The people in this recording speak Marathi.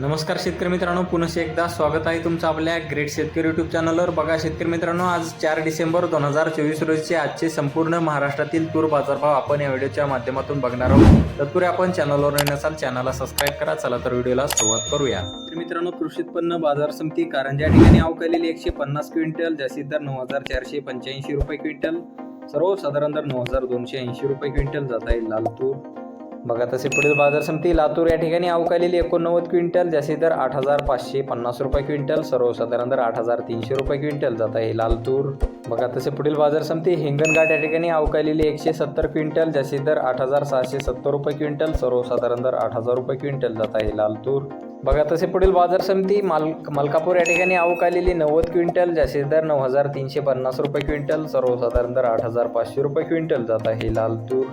नमस्कार शेतकरी मित्रांनो पुन्हा एकदा स्वागत आहे तुमचं आपल्या ग्रेट शेतकरी युट्यूब चॅनलवर बघा शेतकरी मित्रांनो आज चार डिसेंबर दोन हजार चोवीस रोजीचे आजचे संपूर्ण महाराष्ट्रातील तूर बाजारभाव आपण या व्हिडिओच्या माध्यमातून बघणार आहोत. तत्पूर्वी आपण चॅनलवर नसाल चॅनलला सबस्क्राईब करा. चला तर व्हिडिओला सुरुवात करूया. तर मित्रांनो कृषी उत्पन्न बाजार समिती कारंजा ठिकाणी अवकालेली एकशे पन्नास क्विंटल जास्तीत दर नऊ हजार चारशे पंच्याऐंशी रुपये क्विंटल सर्वसाधारण दर नऊ हजार दोनशे ऐंशी रुपये क्विंटल जात आहे लाल तूर. बघा तसे पुढील बाजार समिती लातूर या ठिकाणी अवकालेली एकोणनव्वद क्विंटल जास्ती दर आठ हजार पाचशे पन्नास रुपये क्विंटल सर्वसाधारण दर आठ हजार तीनशे रुपये क्विंटल. जात आहे लाल तूर बघा तसे पुढील बाजार समिती हिंगणघाट या ठिकाणी अवकालेली एकशे सत्तर क्विंटल जास्ती दर आठ हजार सहाशे सत्तर रुपये क्विंटल सर्वसाधारण दर आठ हजार रुपये क्विंटल. जात आहे लाल तूर बघा तसे पुढील बाजार समिती माल मलकापूर या ठिकाणी अवकालेली नव्वद क्विंटल जास्तीत दर नऊ हजार तीनशे पन्नास रुपये क्विंटल सर्वसाधारण दर आठ हजार पाचशे रुपये क्विंटल. जात आहे लालतूर